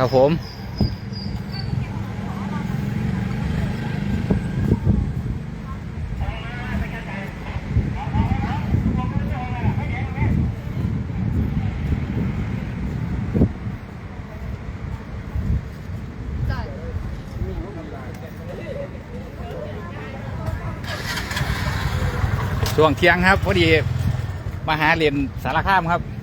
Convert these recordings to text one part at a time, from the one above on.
ครับผมช่วงเที่ยงครับพอดีมาหาเรียนสารคามครับ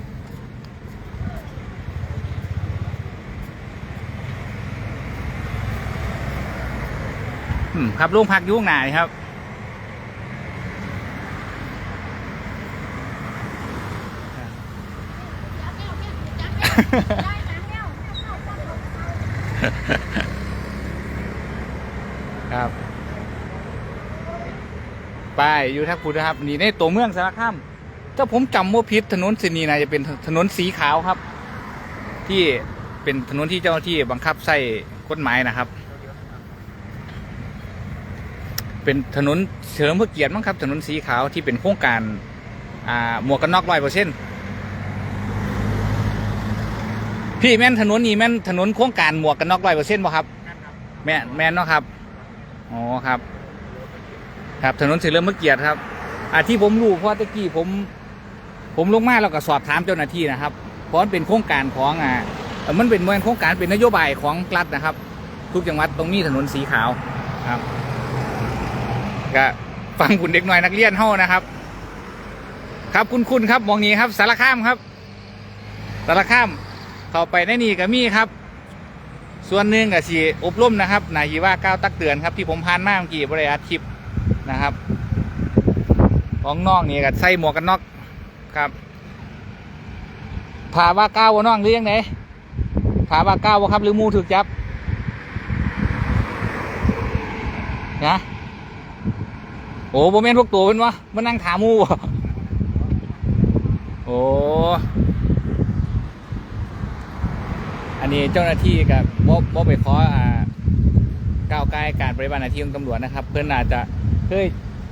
ครับลุงพักยุ่ข้างไหนครับ ครับ ไปอยู่ทักพูนะครับ นี่ในตัวเมืองสารคามถ้าผมจำว่าผิดถนนเส้นนี้นะจะเป็นถนนสีขาวครับ ที่เป็นถนนที่เจ้าหน้าที่บังคับใส่กฎหมายนะครับ เป็นถนนเฉลิมพระเกียรติมั้งครับ ถนนสีขาวที่เป็นโครงการอ่าหมวกกันน็อกร้อยเปอร์เซ็นต์พี่แม่นถนนนี้แม่นถนนโครงการหมวกกันน็อกร้อยเปอร์เซ็นต์บ่ครับแม่แม่นเนาะครับอ๋อครับ ครับถนนเฉลิมพระเกียรติครับอ่าที่ผมรู้เพราะตะกี้ผม ผมลงมาแล้วก็สอบถามเจ้าหน้าที่นะครับ เพราะมันเป็นโครงการของอ่ามันเป็นเมือนโครงการเป็นนโยบายของรัฐนะครับ ทุกจังหวัดตรงนี้ถนนสีขาวครับ ก็ฟังคุณเด็กน้อยนักเรียนเฮ้านะครับ ครับคุณคุณครับมองนี้ครับ สารคามครับ สารคามเข้าไปในนี่ก็มีครับ ส่วนหนึ่งก็สีอบรมนะครับนายว่าก้าวตักเตือนครับที่ผมผ่านมาเมื่อกี้บริษัทคลิปนะครับ ของนองนี่ก็ใส่หมวกกันน็อกครับถามว่าก้าวว่าน้องหรือยังไงถามว่าก้าวว่าครับหรือมูถูกจับนะ อ้โบแมนพวกตัวเป็นวะมานั่งถามูบ่โอ้อันนี้เจ้าหน้าที่กับบ่บ่ไปขออ่าก้าวไกลการปฏิบัติหน้าที่ของตำรวจนะครับ เพื่อนอาจจะเคย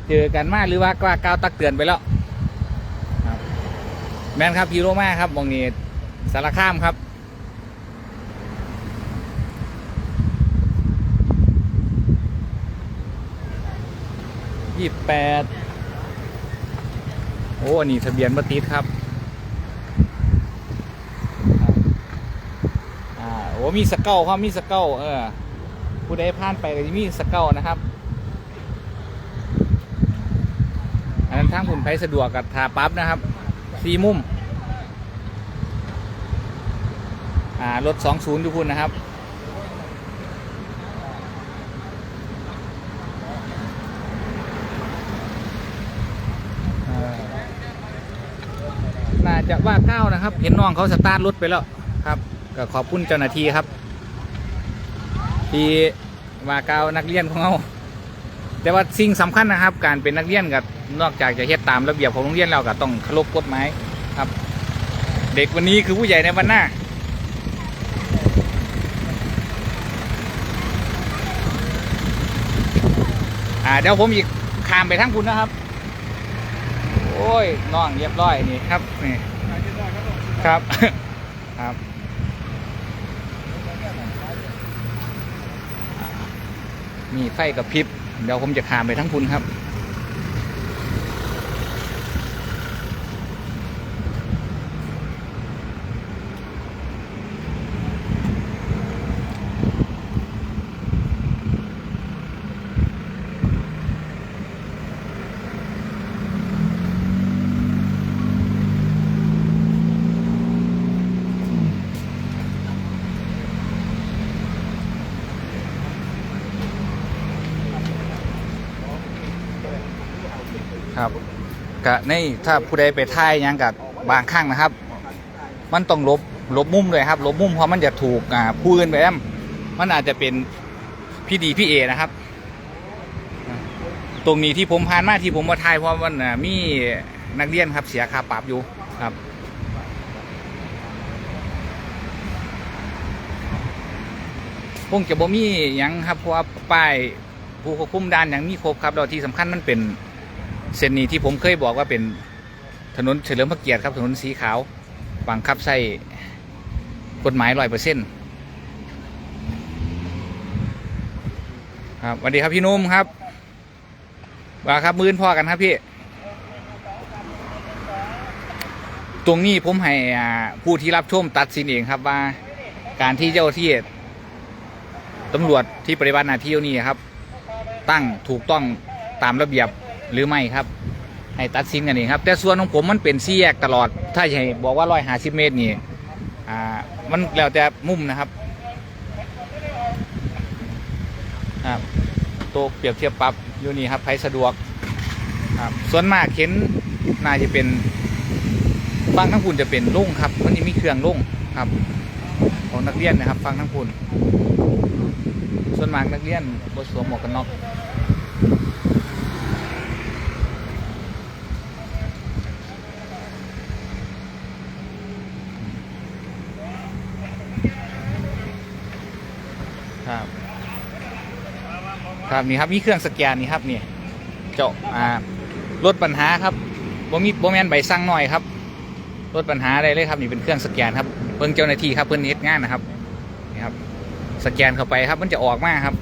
เจอกันมากหรือว่าก็ก้าวตักเตือนไปแล้วครับแมนครับพีโรมาครับมองนี้สารข้ามครับ ยี่แปดโอ้อันนี้ทะเบียนบัติดครับอ่าโอ้มีสเกลครับมีสเกลเออผู้ใดผ่านไปก็จะมีสเกลนะครับ อันนั้นทางคุณไพสะดวกกับทาปั๊บนะครับสีมุมอ่ารถสองศูนย์ทุกคุณนะครับ อ่าน่าจะว่าเก้า นะครับ เห็นน้องเขาสตาร์ทรถไปแล้วครับ ก็ขอบคุณเจ้าหน้าที่ครับ ที่ว่าเก้านักเรียนของเราแต่ว่าสิ่งสำคัญนะครับ การเป็นนักเรียนกับนอกจากจะเฮ็ดตามระเบียบของโรงเรียนเราก็ต้องเคารพกฎหมายครับ เด็กวันนี้คือผู้ใหญ่ในวันหน้าอ่าเดี๋ยวผมอีกขามไปทั้งคุณนะครับ โอ้ยน้องเรียบร้อยนี่ครับนี่ ครับ ครับ มีไฟกับพริบ เดี๋ยวผมจะขามไปทั้งคุณครับครับ กะในถ้าผู้ใดไปท่ายหยังกับบางครั้งนะครับ มันต้องลบลบมุมเลยครับลบมุมเพราะมันจะถูกอ่าผู้อื่นไปแอมมันอาจจะเป็นพี่ดีพี่เอนะครับ ตรงนี้ที่ผมผ่านมาที่ผมมาทายเพราะมันอ่ามีนักเรียนครับเสียค่าปรับอยู่ครับ คงจะบ่มีหยังครับเพราะว่าป้ายผู้ควบคุมด่านย่างมีครบครับแล้วที่สำคัญมันเป็น เส้นนี้ที่ผมเคยบอกว่าเป็นถนนเฉลิมพระเกียรติครับถนนสีขาวบังคับใส้กฎหมายร้อยเปอร์เซ็นต์ครับสวัสดีครับพี่นุ่มครับว่าครับมื้นพ่อกันครับพี่ ตรงนี้ผมให้ผู้ที่รับชมตัดสินเองครับว่าการที่เจ้าที่ตำรวจที่ปฏิบัติหน้าที่นี่ครับ ตั้งถูกต้องตามระเบียบ หรือไม่ครับ ให้ตัดสินกันเองครับ แต่ส่วนของผมมันเป็นซี่แยกตลอด ถ้าให้บอกว่าร้อยห้าสิบเมตรนี่อ่ามันแล้วแต่มุมนะครับครับตัวเปรียบเทียบปรับอยู่นี่ครับใครสะดวกครับส่วนมากเข็นน่าจะเป็นฟังทั้งคุณจะเป็นลุ่งครับ มันจะมีเครื่องลุ่งครับ ของนักเรียนนะครับ ฟังทั้งคุณส่วนมากนักเรียนบสวมหมวกกันน็อก ครับนี่ครับมีเครื่องสแกนนี่ครับนี่เจาะอ่าลดปัญหาครับบ่มีบ่แมนใบสั่งหน่อยครับลดปัญหาได้เลยครับนี่เป็นเครื่องสแกนครับเพิ่งเจ้าหน้าที่ครับเพิ่นเฮ็ดงานนะครับนี่ครับ สแกนเข้าไปครับมันจะออกมาครับ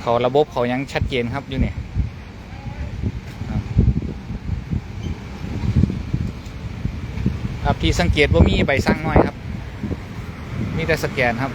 เขาระบบเขายังชัดเจนครับอยู่เนี่ยครับที่สังเกตว่ามีใบสั่งน้อยครับ มีแต่สแกนครับ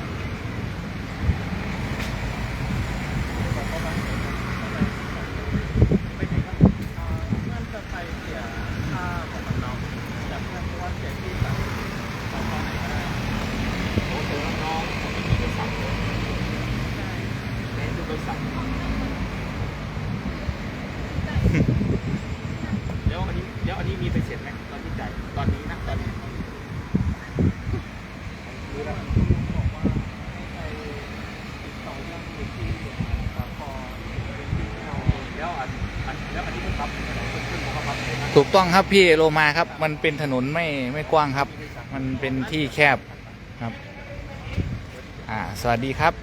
เดี๋ยวอันนี้เดี๋ยวอันนี้มีไปเสร็จไหมตอนที่จ่ายตอนนี้นะตอนนี้แล้วอันอันแล้วอันนี้มันครับขึ้นของเขาครับ ถู กต้องครับพี่โลมาครับ มันเป็นถนนไม่ไม่กว้างครับ มันเป็นที่แคบครับ อ่า สวัสดีครับ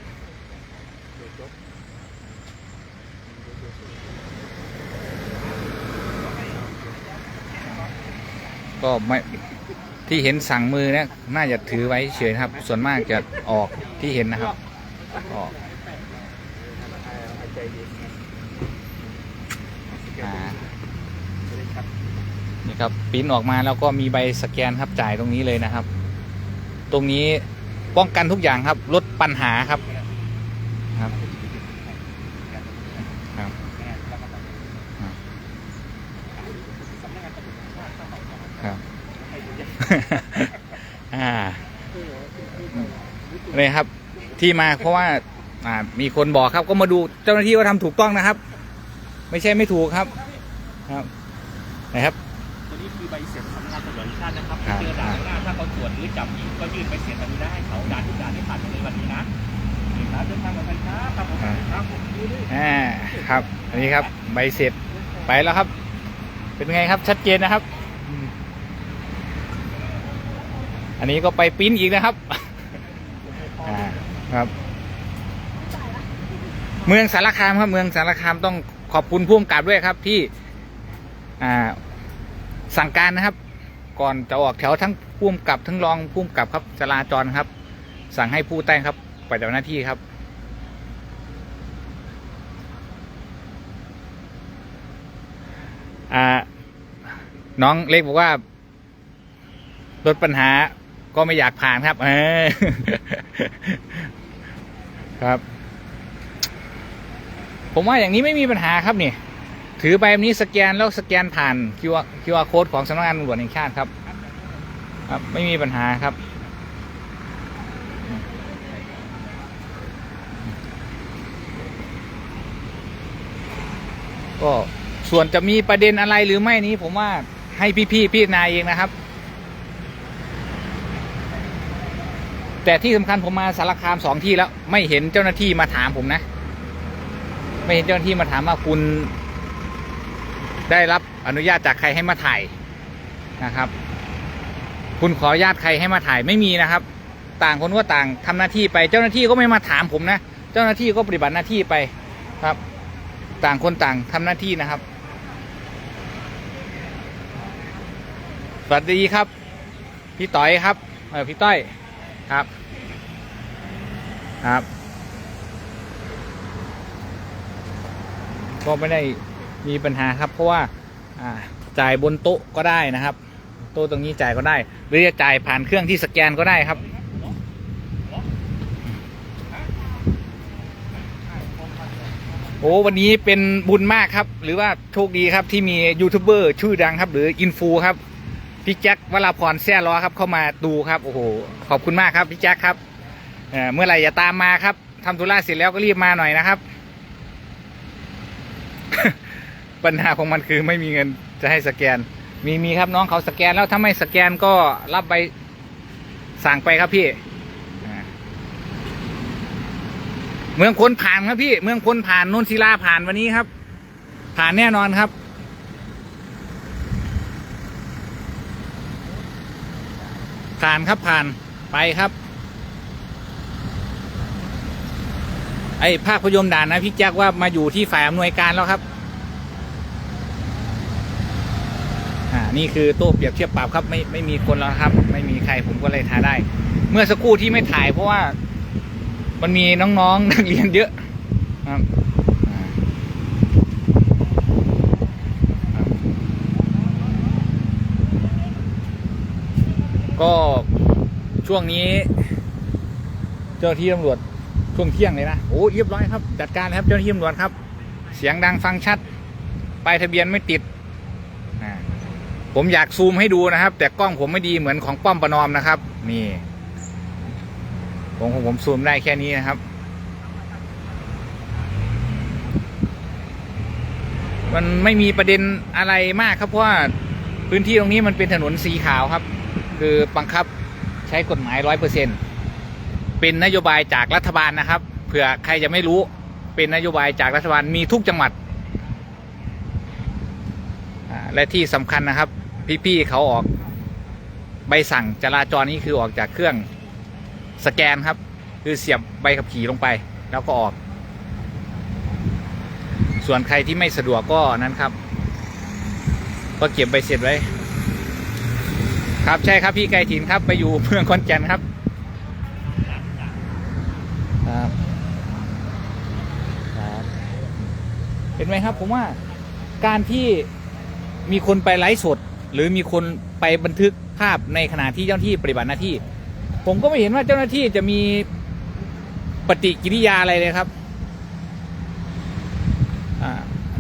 ก็ไม่ที่เห็นสั่งมือเนี่ยน่าจะถือไว้เฉยครับ ส่วนมากจะออกที่เห็นนะครับ ออกอ่า นี่ครับปิ้นออกมาแล้วก็มีใบสแกนครับจ่ายตรงนี้เลยนะครับ ตรงนี้ป้องกันทุกอย่างครับลดปัญหาครับครับครับครับอ่าเลยครับที่มาเพราะว่าอ่ามีคนบอกครับก็มาดูเจ้าหน้าที่ว่าทำถูกต้องนะครับ ไม่ใช่ไม่ถูกครับครับนะครับ บเสร็จสำนักงานตำรวจแห่งชาตินะครับครับ เจอด่านข้างหน้าถ้าเขาตรวจหรือจับอีกก็ยื่นใบเสร็จอันนี้ได้ให้เขาด่านทุกด่านที่ผ่านมาในวันนี้นะเอกสารเดินทางกับใครครับครับผมครับผมดูด้วย อ่าครับ อันนี้ครับใบเสร็จไปแล้วครับ เป็นไงครับชัดเจนนะครับอืมอันนี้ก็ไปปริ้นอีกนะครับอ่าครับ เมืองสารคามครับเมืองสารคามต้องขอบคุณผู้กำกับด้วยครับที่ อ่า สั่งการนะครับ ก่อนจะออกแถวทั้งผู้กำกับทั้งรองผู้กำกับครับจราจรครับ สั่งให้ผู้ใต้ครับปฏิบัติหน้าที่ครับอ่าน้องเล็กบอกว่าลดปัญหาก็ไม่อยากผ่านครับเออครับ ผมว่าอย่างนี้ไม่มีปัญหาครับเนี่ย ถือใบนี้สแกนแล้วสแกนผ่าน QR QR code ของสำนักงานตำรวจแห่งชาติครับ ครับ ไม่มีปัญหาครับ ก็ส่วนจะมีประเด็นอะไรหรือไม่นี้ ผมว่าให้พี่ๆพี่นายเองนะครับ แต่ที่สำคัญผมมาสารคามสองที่แล้ว ไม่เห็นเจ้าหน้าที่มาถามผมนะ ไม่เห็นเจ้าหน้าที่มาถามว่าคุณ ได้รับอนุญาตจากใครให้มาถ่ายนะครับ คุณขออนุญาตใครให้มาถ่ายไม่มีนะครับ ต่างคนก็ต่างทำหน้าที่ไปเจ้าหน้าที่ก็ไม่มาถามผมนะ เจ้าหน้าที่ก็ปฏิบัติหน้าที่ไปครับ ต่างคนต่างทำหน้าที่นะครับ สวัสดีครับ พี่ต่อยครับเออพี่ต้อยครับครับก็ไม่ได้ มีปัญหาครับ เพราะว่าจ่ายบนโต๊ะก็ได้นะครับโต๊ะตรงนี้จ่ายก็ได้ หรือจะจ่ายผ่านเครื่องที่สแกนก็ได้ครับโอ้วันนี้เป็นบุญมากครับ หรือว่าโชคดีครับที่มียูทูบเบอร์ชื่อดังครับ หรืออินฟูครับพี่แจ็ควราพรแซ่ล้อครับ เข้ามาดูครับโอ้โหขอบคุณมากครับพี่แจ็คครับเเมื่อไหร่จะตามมาครับทำธุระเสร็จแล้วก็รีบมาหน่อยนะครับ ปัญหาของมันคือไม่มีเงินจะให้สแกน มีมีครับน้องเขาสแกนแล้วถ้าไม่สแกนก็รับไปสั่งไปครับพี่เมืองคนผ่านครับพี่ เมืองคนผ่านนนศิลาผ่านวันนี้ครับ ผ่านแน่นอนครับ ผ่านครับผ่านไปครับ ไอ้ภาคพยมด่านนะพี่แจ็คว่ามาอยู่ที่ฝ่ายอำนวยการแล้วครับ อ่า นี่คือตู้เปรียบเทียบปรับครับไม่ไม่มีคนแล้วครับ ไม่มีใครผมก็เลยถ่ายได้ เมื่อสักครู่ที่ไม่ถ่ายเพราะว่ามันมีน้องๆนักเรียนเยอะครับก็ช่วงนี้เจ้าที่ตำรวจช่วงเที่ยงเลยนะโอ้เรียบร้อยครับ จัดการเลยครับเจ้าที่ตำรวจครับ เสียงดังฟังชัด ไปทะเบียนไม่ติด ผมอยากซูมให้ดูนะครับ แต่กล้องผมไม่ดีเหมือนของป้อมประนอมนะครับ นี่ผมของผมซูมได้แค่นี้นะครับ มันไม่มีประเด็นอะไรมากครับเพราะว่าพื้นที่ตรงนี้มันเป็นถนนสีขาวครับ คือบังคับใช้กฎหมายร้อยเปอร์เซ็นเป็นนโยบายจากรัฐบาลนะครับเผื่อใครจะไม่รู้เป็นนโยบายจากรัฐบาลมีทุกจังหวัดและที่สำคัญนะครับ พี่ๆเขาออกใบสั่งจราจรนี่คือออกจากเครื่องสแกนครับ คือเสียบใบขับขี่ลงไป แล้วก็ออก ส่วนใครที่ไม่สะดวกก็นั้นครับ ก็เก็บใบเสร็จไว้ ครับใช่ครับพี่ไกรถินครับ ไปอยู่เมืองขอนแก่นครับครับครับเห็นไหมครับผมว่าการที่มีคนไปไลฟ์สด หรือมีคนไปบันทึกภาพในขณะที่เจ้าหน้าที่ปฏิบัติหน้าที่ ผมก็ไม่เห็นว่าเจ้าหน้าที่จะมีปฏิกิริยาอะไรเลยครับ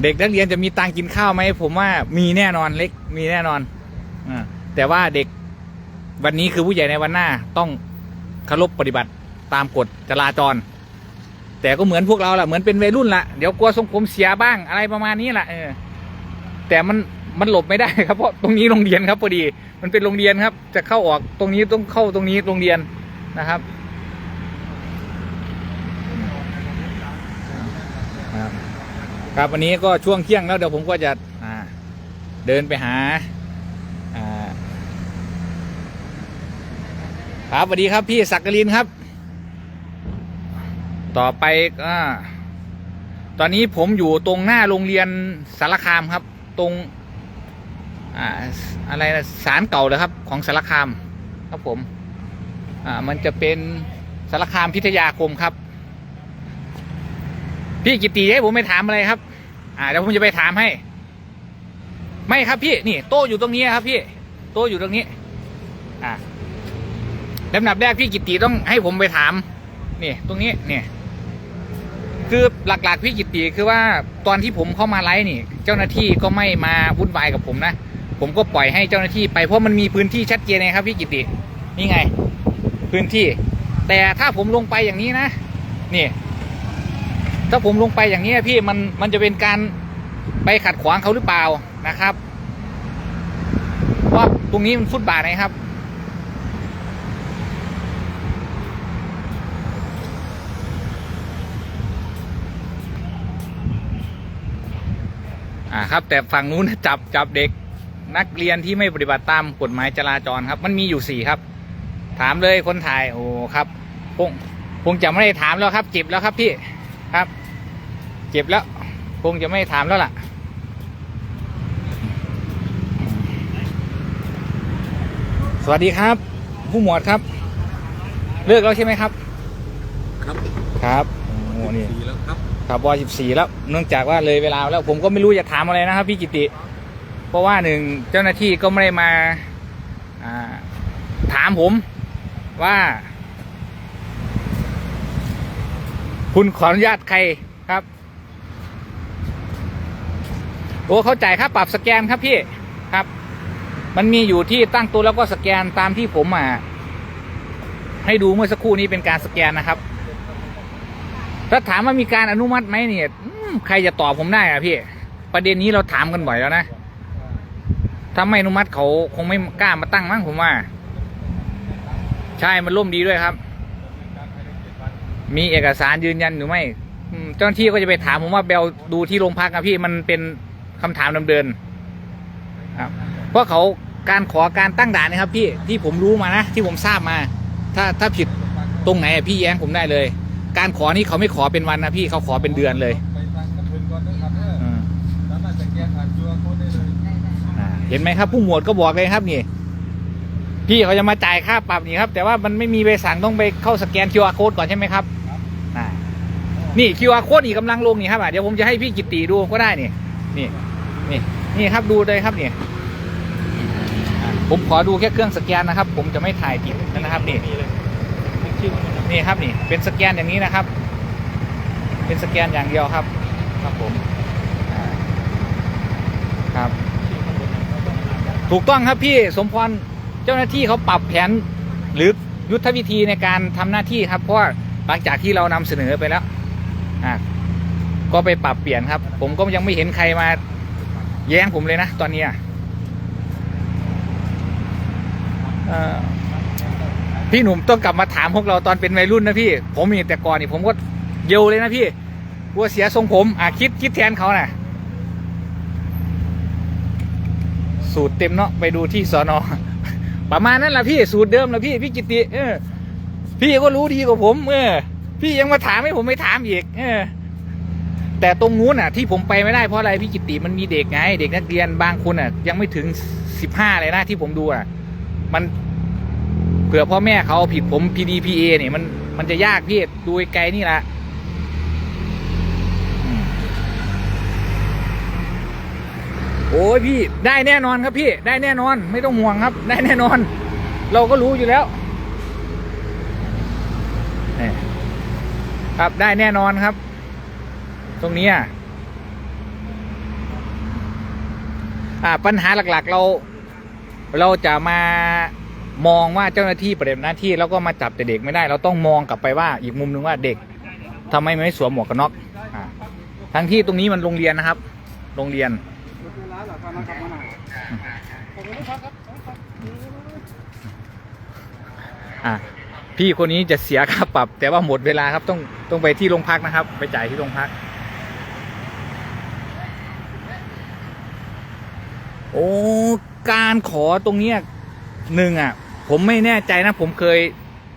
เด็กนักเรียนจะมีตังค์กินข้าวไหมผมว่ามีแน่นอนเล็กมีแน่นอนอแต่ว่าเด็กวันนี้คือผู้ใหญ่ในวันหน้าต้องเคารพปฏิบัติตามกฎจราจร แต่ก็เหมือนพวกเราแหละเหมือนเป็นวัยรุ่นละเดี๋ยวกลัวทรงผมเสียบ้างอะไรประมาณนี้แหละเออ แต่มันมันหลบไม่ได้ครับเพราะตรงนี้โรงเรียนครับพอดี มันเป็นโรงเรียนครับ จะเข้าออกตรงนี้ต้องเข้าตรงนี้โรงเรียนนะครับครับวันนี้ก็ช่วงเที่ยงแล้วเดี๋ยวผมก็จะเดินไปหาครับสวัสดีครับพี่สักกลินครับ ต่อไปก็ตอนนี้ผมอยู่ตรงหน้าโรงเรียนสารคามครับ ตรงอ่าอะไรนะสารเก่าเลยครับ ของสารคามครับผมอ่ามันจะเป็นสารคามพิทยาคมครับ พี่กิตติให้ผมไปถามอะไรครับ อ่าเดี๋ยวผมจะไปถามให้ ไม่ครับพี่นี่โต๊ะอยู่ตรงนี้ครับพี่โต๊ะอยู่ตรงนี้ อ่าลำดับแรกพี่กิตติต้องให้ผมไปถามนี่ตรงนี้เนี่ย คือหลักๆพี่กิตติคือว่าตอนที่ผมเข้ามาไลฟ์นี่ เจ้าหน้าที่ก็ไม่มาวุ่นวายกับผมนะผมก็ปล่อยให้เจ้าหน้าที่ไปเพราะมันมีพื้นที่ชัดเจนไงครับพี่กิตตินี่ไง พื้นที่ แต่ถ้าผมลงไปอย่างนี้นะนี่ถ้าผมลงไปอย่างนี้พี่มันมันจะเป็นการไปขัดขวางเขาหรือเปล่านะครับเพราะตรงนี้มันฟุตบาทนะครับ อ่าครับ แต่ฝั่งนู้นจับจับเด็กนักเรียนที่ไม่ปฏิบัติตามกฎหมายจราจรครับ มันมีอยู่สี่ครับ ถามเลยคนถ่ายโอ้ครับคงคงจะไม่ได้ถามแล้วครับเจ็บแล้วครับพี่ครับเจ็บแล้วคงจะไม่ถามแล้วล่ะสวัสดีครับ ผู้หมวดครับ เลิกแล้วใช่ไหมครับ ครับครับโอ้นี่ สี่แล้วครับ ครับวสิบสี่แล้ว เนื่องจากว่าเลยเวลาแล้วผมก็ไม่รู้จะถามอะไรนะครับพี่กิติ เพราะว่าหนึ่งเจ้าหน้าที่ก็ไม่ได้มาถามผมว่า คุณขออนุญาตใครครับ โอ้เขาจ่ายค่าปรับสแกนครับพี่ครับ มันมีอยู่ที่ตั้งตัวแล้วก็สแกนตามที่ผมอะให้ดูเมื่อสักครู่นี้เป็นการสแกนนะครับ ถ้าถามว่ามีการอนุมัติไหมเนี่ยใครจะตอบผมได้อะพี่ ประเด็นนี้เราถามกันบ่อยแล้วนะถ้าไม่อนุมัติเขาคงไม่กล้ามาตั้งมั้งผมว่า ใช่มันล่มดีด้วยครับ มีเอกสารยืนยันหรือไม่เจ้าหน้าที่ก็จะไปถามผมว่าเบลดูที่โรงพักนะพี่มันเป็นคำถามดำเดินครับเพราะเขาการขอการตั้งด่านนะครับ พี่ที่ผมรู้มานะที่ผมทราบมา ถ้าถ้าผิดตรงไหนพี่แย้งผมได้เลย การขอนี่เขาไม่ขอเป็นวันนะพี่เขาขอเป็นเดือนเลยไปฟังกับเพิ่นก่อนนะครับเด้ออืมสามารถสแกนผ่านตัวโค้ดได้เลยอ่าเห็นไหมครับ ผู้หมวดก็บอกเลยครับนี่ พี่เขาจะมาจ่ายค่าปรับนี่ครับ แต่ว่ามันไม่มีใบสั่งต้องไปเข้าสแกน QR code ก่อนใช่ไหมครับอ่านี่ QR code นี่กำลังลงนี่ครับอะเดี๋ยวผมจะให้พี่กิตติดูก็ได้นี่ นี่ นี่ นี่ครับดูเลยครับนี่อ่าผมขอดูแค่เครื่องสแกนนะครับ ผมจะไม่ถ่ายติดนะครับนี่มีเลยชื่อมัน นี่ครับนี่เป็นสแกนอย่างนี้นะครับ เป็นสแกนอย่างเดียวครับครับผมครับ ถูกต้องครับพี่สมพรเจ้าหน้าที่เขาปรับแผนหรือยุทธวิธีในการทำหน้าที่ครับ เพราะว่าหลังจากที่เรานำเสนอไปแล้วอะก็ไปปรับเปลี่ยนครับ ผมก็ยังไม่เห็นใครมาแย้งผมเลยนะ ตอนนี้อะเอ่อ พี่หนุ่มต้องกลับมาถามพวกเราตอนเป็นวัยรุ่นนะพี่ ผมมีแต่ก่อนนี่ผมก็เยวเลยนะพี่กลัวเสียทรงผมอะคิดคิดแทนเขาน่ะ สูตรเต็มเนาะไปดูที่สอนอประมาณนั้นแหละพี่สูตรเดิมแหละพี่พี่กิติ เออ พี่ก็รู้ดีกว่าผม เออ พี่ยังมาถามให้ผมไม่ถามอีกเออ แต่ตรงนู้นอะ ที่ผมไปไม่ได้เพราะอะไรพี่กิติมันมีเด็กไง เด็กนักเรียนบางคนอะ ยังไม่ถึงสิบห้าเลยนะที่ผมดูอะ มัน ผื่อพ่อแม่เขาผิดผม PDPA เนี่ยมันมันจะยากพี่ดูไกลนี่แหละโอ้ยพี่ได้แน่นอนครับพี่ได้แน่นอนไม่ต้องห่วงครับ ได้แน่นอน เราก็รู้อยู่แล้วนี่ครับได้แน่นอนครับ ตรงนี้อะปัญหาหลักๆเรา เราจะมา มองว่าเจ้าหน้าที่ปฏิบัติหน้าที่แล้วก็มาจับแต่เด็กไม่ได้ เราต้องมองกลับไปว่าอีกมุมหนึ่งว่าเด็กทำไมไม่สวมหมวกกันน็อกอทั้งที่ตรงนี้มันโรงเรียนนะครับ โรงเรียนอะพี่คนนี้จะเสียค่าปรับ แต่ว่าหมดเวลาครับต้องต้องไปที่โรงพักนะครับ ไปจ่ายที่โรงพัก โอ้การขอตรงเนี้ยหนึ่งอะ ผมไม่แน่ใจนะ ผมเคย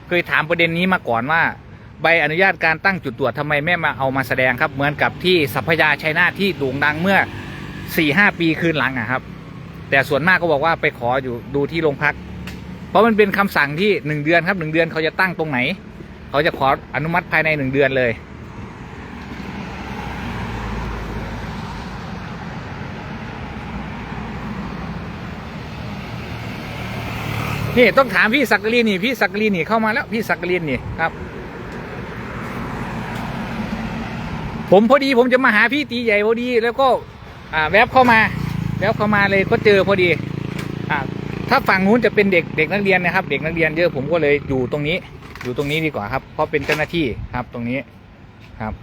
เคยถามประเด็นนี้มาก่อนว่า ใบอนุญาตการตั้งจุดตรวจทำไมไม่มาเอามาแสดงครับ เหมือนกับที่สัพยาชัยนาทที่โด่งดังเมื่อสี่ห้าปีคืนหลังอะครับ แต่ส่วนมากก็บอกว่าไปขออยู่ดูที่โรงพัก เพราะมันเป็นคำสั่งที่หนึ่งเดือนครับหนึ่งเดือนเขาจะตั้งตรงไหน เขาจะขออนุมัติภายในหนึ่งเดือนเลย นี่ต้องถามพี่สักกลีนี่พี่สักกลีนี่เข้ามาแล้วพี่สักกลีนนี่ครับ ผมพอดีผมจะมาหาพี่ตีใหญ่พอดี แล้วก็อ่าแวบเข้ามาแวบเข้ามาเลยก็เจอพอดีอ่าถ้าฝั่งนู้นจะเป็นเด็กเด็กนักเรียนนะครับ เด็กนักเรียนเยอะผมก็เลยอยู่ตรงนี้ อยู่ตรงนี้ดีกว่าครับ เพราะเป็นเจ้าหน้าที่ครับตรงนี้ครับ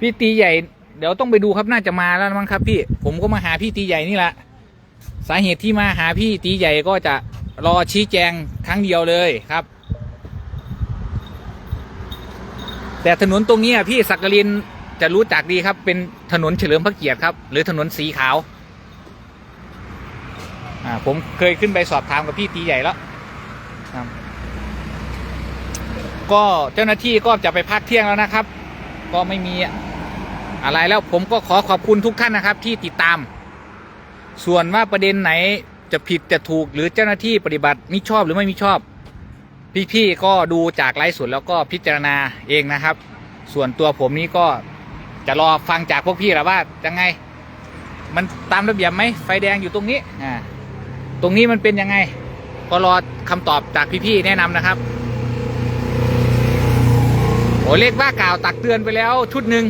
พี่ตีใหญ่เดี๋ยวต้องไปดูครับน่าจะมาแล้วมั้งครับ พี่ผมก็มาหาพี่ตีใหญ่นี่แหละ สาเหตุที่มาหาพี่ตีใหญ่ก็จะรอชี้แจงครั้งเดียวเลยครับ แต่ถนนตรงนี้พี่สักกลินจะรู้จักดีครับ เป็นถนนเฉลิมพระเกียรติครับ หรือถนนสีขาวผมเคยขึ้นไปสอบถามกับพี่ตีใหญ่แล้วก็เจ้าหน้าที่ก็จะไปพักเที่ยงแล้วนะครับ ก็ไม่มีอะไรแล้วผมก็ขอขอบคุณทุกท่านนะครับ ที่ติดตาม ส่วนว่าประเด็นไหนจะผิดจะถูกหรือเจ้าหน้าที่ปฏิบัติมิชอบหรือไม่มิชอบ พี่ๆก็ดูจากไลฟ์สดแล้วก็พิจารณาเองนะครับ ส่วนตัวผมนี้ก็จะรอฟังจากพวกพี่แหละว่ายังไง มันตามระเบียบไหมไฟแดงอยู่ตรงนี้อ่าตรงนี้มันเป็นยังไง ก็รอคำตอบจากพี่ๆแนะนำนะครับโอ้เลขว่ากล่าวตักเตือนไปแล้วชุดหนึ่ง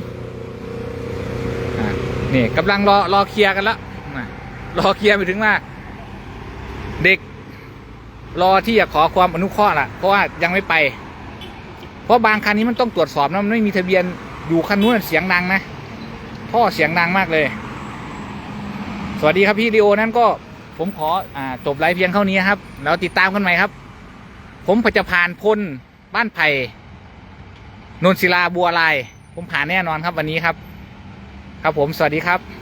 นี่กำลังรอรอเคลียร์กันแล้ว รอเคลียร์ไปถึงว่าเด็ก รอที่จะขอความอนุเคราะห์ล่ะ เพราะว่ายังไม่ไป เพราะบางคันนี้มันต้องตรวจสอบนะมันไม่มีทะเบียนอยู่คันนู้นเสียงดังนะท่อเสียงดังมากเลย สวัสดีครับพี่ดีโอนั้นก็ผมขออจบไลฟ์เพียงเท่านี้ครับ แล้วติดตามกันใหม่ครับ ผมจะผ่านพลบ้านไผ่นนศิลาบัวลาย ผมผ่านแน่นอนครับวันนี้ครับ ครับผมสวัสดีครับ